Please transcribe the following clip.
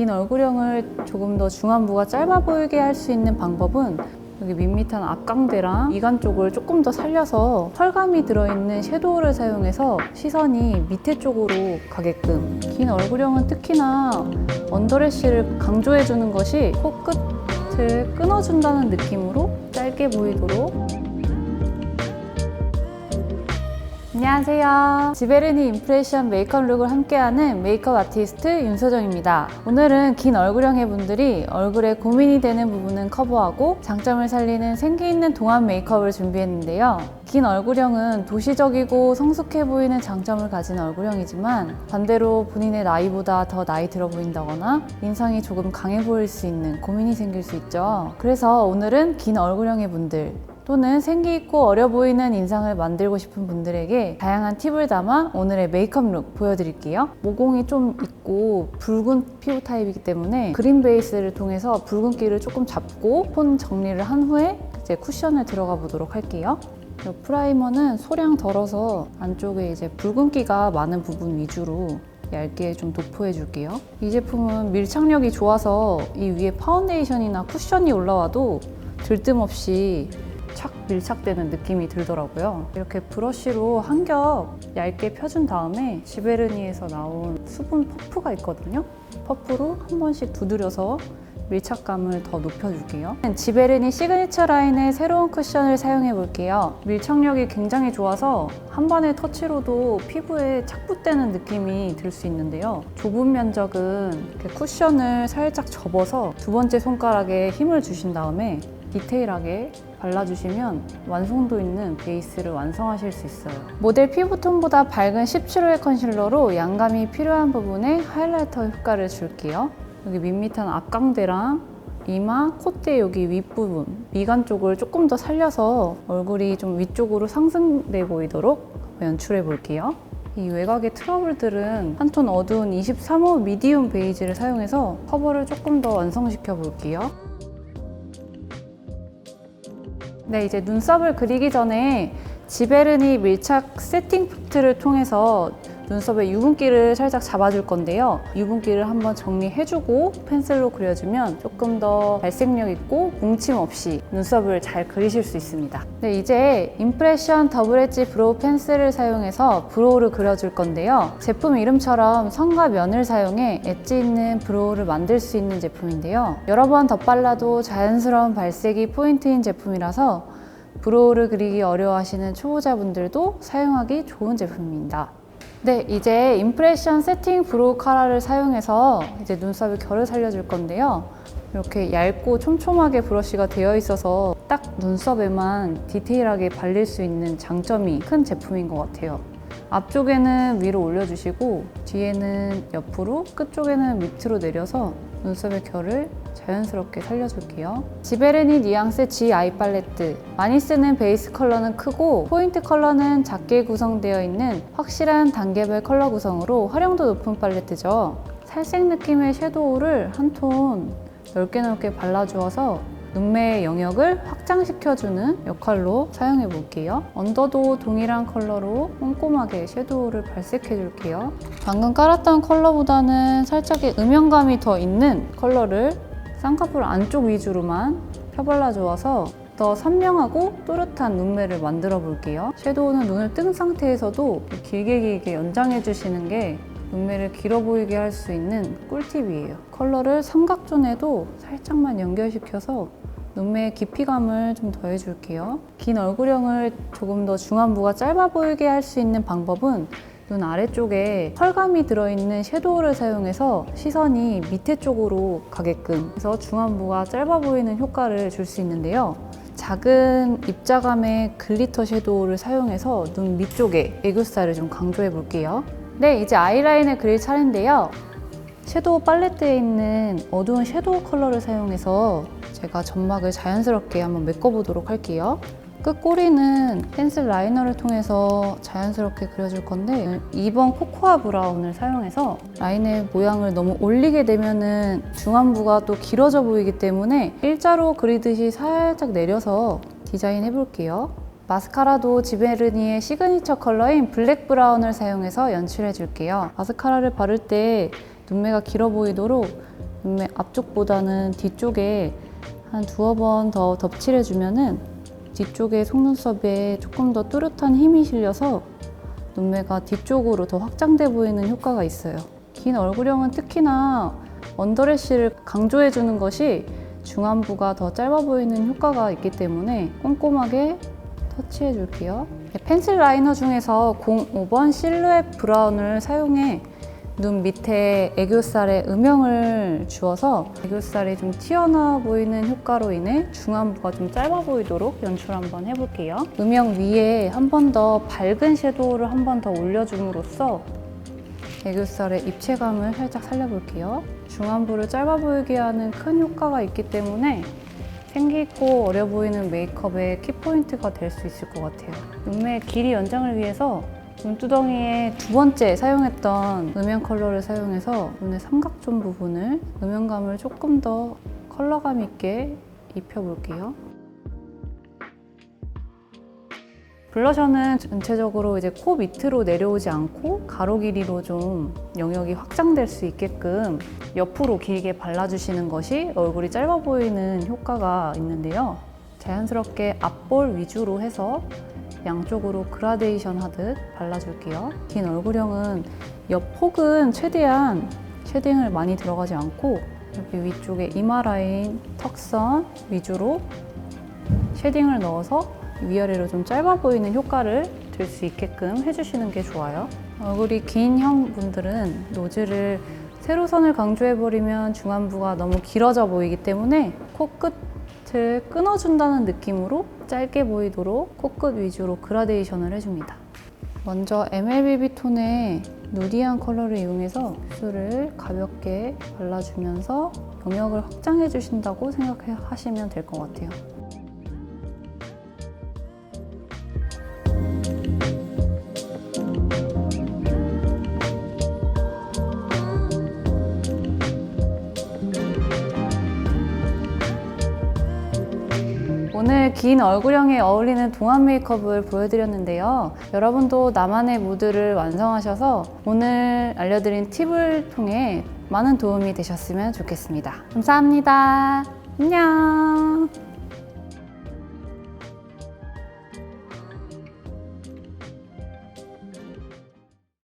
긴 얼굴형을 조금 더 중안부가 짧아 보이게 할 수 있는 방법은 여기 밋밋한 앞광대랑 미간 쪽을 조금 더 살려서 펄감이 들어있는 섀도우를 사용해서 시선이 밑에 쪽으로 가게끔. 긴 얼굴형은 특히나 언더래쉬를 강조해주는 것이 코끝을 끊어준다는 느낌으로 짧게 보이도록 안녕하세요. 지베르니 임프레션 메이크업 룩을 함께하는 메이크업 아티스트 윤서정입니다. 오늘은 긴 얼굴형의 분들이 얼굴에 고민이 되는 부분은 커버하고 장점을 살리는 생기 있는 동안 메이크업을 준비했는데요. 긴 얼굴형은 도시적이고 성숙해 보이는 장점을 가진 얼굴형이지만 반대로 본인의 나이보다 더 나이 들어 보인다거나 인상이 조금 강해 보일 수 있는 고민이 생길 수 있죠. 그래서 오늘은 긴 얼굴형의 분들 또는 생기 있고 어려 보이는 인상을 만들고 싶은 분들에게 다양한 팁을 담아 오늘의 메이크업 룩 보여드릴게요. 모공이 좀 있고 붉은 피부 타입이기 때문에 그린 베이스를 통해서 붉은기를 조금 잡고 톤 정리를 한 후에 이제 쿠션을 들어가 보도록 할게요. 이 프라이머는 소량 덜어서 안쪽에 이제 붉은기가 많은 부분 위주로 얇게 좀 도포해 줄게요. 이 제품은 밀착력이 좋아서 이 위에 파운데이션이나 쿠션이 올라와도 들뜸 없이 착 밀착되는 느낌이 들더라고요. 이렇게 브러쉬로 한 겹 얇게 펴준 다음에 지베르니에서 나온 수분 퍼프가 있거든요. 퍼프로 한 번씩 두드려서 밀착감을 더 높여줄게요. 지베르니 시그니처 라인의 새로운 쿠션을 사용해 볼게요. 밀착력이 굉장히 좋아서 한 번의 터치로도 피부에 착붙되는 느낌이 들 수 있는데요. 좁은 면적은 쿠션을 살짝 접어서 두 번째 손가락에 힘을 주신 다음에 디테일하게 발라주시면 완성도 있는 베이스를 완성하실 수 있어요. 모델 피부톤보다 밝은 17호의 컨실러로 양감이 필요한 부분에 하이라이터 효과를 줄게요. 여기 밋밋한 앞광대랑 이마, 콧대 여기 윗부분, 미간 쪽을 조금 더 살려서 얼굴이 좀 위쪽으로 상승돼 보이도록 연출해 볼게요. 이 외곽의 트러블들은 한 톤 어두운 23호 미디움 베이지를 사용해서 커버를 조금 더 완성시켜 볼게요. 네, 이제 눈썹을 그리기 전에 지베르니 밀착 세팅 푸트를 통해서 눈썹에 유분기를 살짝 잡아줄 건데요. 유분기를 한번 정리해주고 펜슬로 그려주면 조금 더 발색력 있고 뭉침 없이 눈썹을 잘 그리실 수 있습니다. 네, 이제 임프레션 더블 엣지 브로우 펜슬을 사용해서 브로우를 그려줄 건데요. 제품 이름처럼 선과 면을 사용해 엣지 있는 브로우를 만들 수 있는 제품인데요. 여러 번 덧발라도 자연스러운 발색이 포인트인 제품이라서 브로우를 그리기 어려워하시는 초보자분들도 사용하기 좋은 제품입니다. 네, 이제 임프레션 세팅 브로우 카라를 사용해서 이제 눈썹의 결을 살려줄 건데요. 이렇게 얇고 촘촘하게 브러쉬가 되어 있어서 딱 눈썹에만 디테일하게 발릴 수 있는 장점이 큰 제품인 것 같아요. 앞쪽에는 위로 올려주시고 뒤에는 옆으로 끝쪽에는 밑으로 내려서 눈썹의 결을 자연스럽게 살려줄게요. 지베르니 뉘앙스 G 아이 팔레트. 많이 쓰는 베이스 컬러는 크고 포인트 컬러는 작게 구성되어 있는 확실한 단계별 컬러 구성으로 활용도 높은 팔레트죠. 살색 느낌의 섀도우를 한 톤 넓게 넓게 발라주어서 눈매의 영역을 확장시켜주는 역할로 사용해 볼게요. 언더도 동일한 컬러로 꼼꼼하게 섀도우를 발색해 줄게요. 방금 깔았던 컬러보다는 살짝의 음영감이 더 있는 컬러를 쌍꺼풀 안쪽 위주로만 펴발라 주어서 더 선명하고 또렷한 눈매를 만들어 볼게요. 섀도우는 눈을 뜬 상태에서도 길게 길게 연장해 주시는 게 눈매를 길어 보이게 할 수 있는 꿀팁이에요. 컬러를 삼각존에도 살짝만 연결시켜서 눈매의 깊이감을 좀 더해줄게요. 긴 얼굴형을 조금 더 중안부가 짧아 보이게 할 수 있는 방법은 눈 아래쪽에 펄감이 들어있는 섀도우를 사용해서 시선이 밑에 쪽으로 가게끔 해서 중안부가 짧아 보이는 효과를 줄 수 있는데요. 작은 입자감의 글리터 섀도우를 사용해서 눈 밑쪽에 애교살을 좀 강조해 볼게요. 네, 이제 아이라인을 그릴 차례인데요. 섀도우 팔레트에 있는 어두운 섀도우 컬러를 사용해서 제가 점막을 자연스럽게 한번 메꿔보도록 할게요. 끝꼬리는 펜슬 라이너를 통해서 자연스럽게 그려줄 건데 2번 코코아 브라운을 사용해서 라인의 모양을 너무 올리게 되면은 중안부가 또 길어져 보이기 때문에 일자로 그리듯이 살짝 내려서 디자인 해볼게요. 마스카라도 지베르니의 시그니처 컬러인 블랙 브라운을 사용해서 연출해 줄게요. 마스카라를 바를 때 눈매가 길어 보이도록 눈매 앞쪽보다는 뒤쪽에 한 두어 번더 덮칠해 주면은 뒤쪽에 속눈썹에 조금 더 뚜렷한 힘이 실려서 눈매가 뒤쪽으로 더 확장돼 보이는 효과가 있어요. 긴 얼굴형은 특히나 언더래쉬를 강조해주는 것이 중안부가 더 짧아 보이는 효과가 있기 때문에 꼼꼼하게 터치해 줄게요. 네, 펜슬 라이너 중에서 05번 실루엣 브라운을 사용해 눈 밑에 애교살에 음영을 주어서 애교살이 좀 튀어나와 보이는 효과로 인해 중안부가 좀 짧아 보이도록 연출 한번 해볼게요. 음영 위에 한 번 더 밝은 섀도우를 한 번 더 올려줌으로써 애교살의 입체감을 살짝 살려볼게요. 중안부를 짧아 보이게 하는 큰 효과가 있기 때문에 생기있고 어려 보이는 메이크업의 키포인트가 될 수 있을 것 같아요. 눈매 길이 연장을 위해서 눈두덩이에 두 번째 사용했던 음영 컬러를 사용해서 눈의 삼각존 부분을 음영감을 조금 더 컬러감 있게 입혀볼게요. 블러셔는 전체적으로 이제 코 밑으로 내려오지 않고 가로 길이로 좀 영역이 확장될 수 있게끔 옆으로 길게 발라주시는 것이 얼굴이 짧아 보이는 효과가 있는데요. 자연스럽게 앞볼 위주로 해서 양쪽으로 그라데이션 하듯 발라줄게요. 긴 얼굴형은 옆 폭은 최대한 쉐딩을 많이 들어가지 않고 여기 위쪽에 이마 라인, 턱선 위주로 쉐딩을 넣어서 위아래로 좀 짧아 보이는 효과를 줄수 있게끔 해주시는 게 좋아요. 얼굴이 긴 형 분들은 노즐을 세로선을 강조해버리면 중안부가 너무 길어져 보이기 때문에 코끝 을 끊어준다는 느낌으로 짧게 보이도록 코끝 위주로 그라데이션을 해줍니다. 먼저 MLBB 톤의 누디한 컬러를 이용해서 뷰를 가볍게 발라주면서 영역을 확장해 주신다고 생각하시면 될 것 같아요. 오늘 긴 얼굴형에 어울리는 동안 메이크업을 보여드렸는데요. 여러분도 나만의 무드를 완성하셔서 오늘 알려드린 팁을 통해 많은 도움이 되셨으면 좋겠습니다. 감사합니다. 안녕.